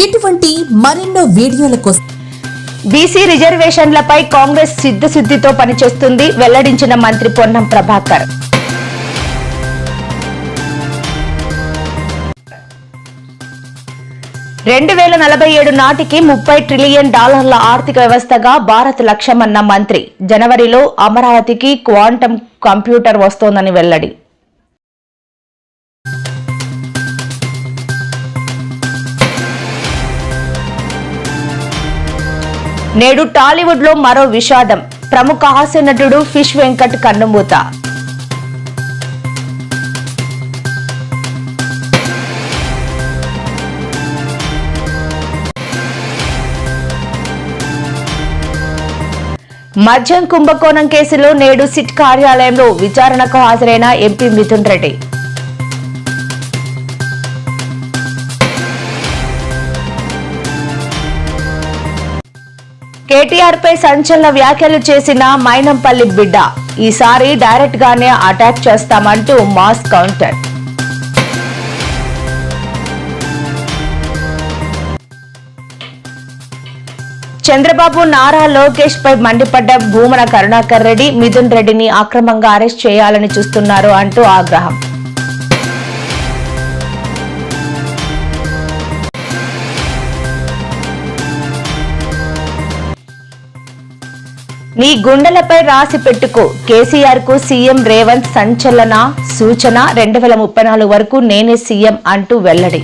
ఇటువంటి మరెన్నో వీడియోల కోసం బీసీ రిజర్వేషన్లపై కాంగ్రెస్ సిద్ధశుద్ధితో పనిచేస్తుంది వెల్లడించిన మంత్రి పొన్నం ప్రభాకర్. రెండు వేల నలభై ఏడు నాటికి ముప్పై ట్రిలియన్ డాలర్ల ఆర్థిక వ్యవస్థగా భారత్ లక్ష్యమన్న మంత్రి జనవరిలో అమరావతికి క్వాంటం కంప్యూటర్ వస్తోందని వెల్లడి. నేడు టాలీవుడ్లో మరో విషాదం. ప్రముఖ హాస్య నటుడు ఫిష్ వెంకట్ కన్నుమూత. మద్యం కుంభకోణం కేసులో నేడు సిట్ కార్యాలయంలో విచారణకు హాజరైన ఎంపీ మిథున్ రెడ్డి. కేటీఆర్ పై సంచలన వ్యాఖ్యలు చేసిన మైనంపల్లి బిడ్డ ఈసారి డైరెక్ట్ గానే అటాక్ చేస్తామంటూ మాస్ కౌంటర్ చంద్రబాబు నారా లోకేష్ పై మండిపడ్డ భూమన కరుణాకర్ రెడ్డి మిథున్ రెడ్డిని అక్రమంగా అరెస్ట్ చేయాలని చూస్తున్నారు అంటూ ఆగ్రహం. నీ గుండెలపై రాసి పెట్టుకో. కేసీఆర్కు సీఎం రేవంత్ సంచలన సూచన. రెండు వేల ముప్పై నాలుగు వరకు నేనే సీఎం అంటూ వెల్లడి.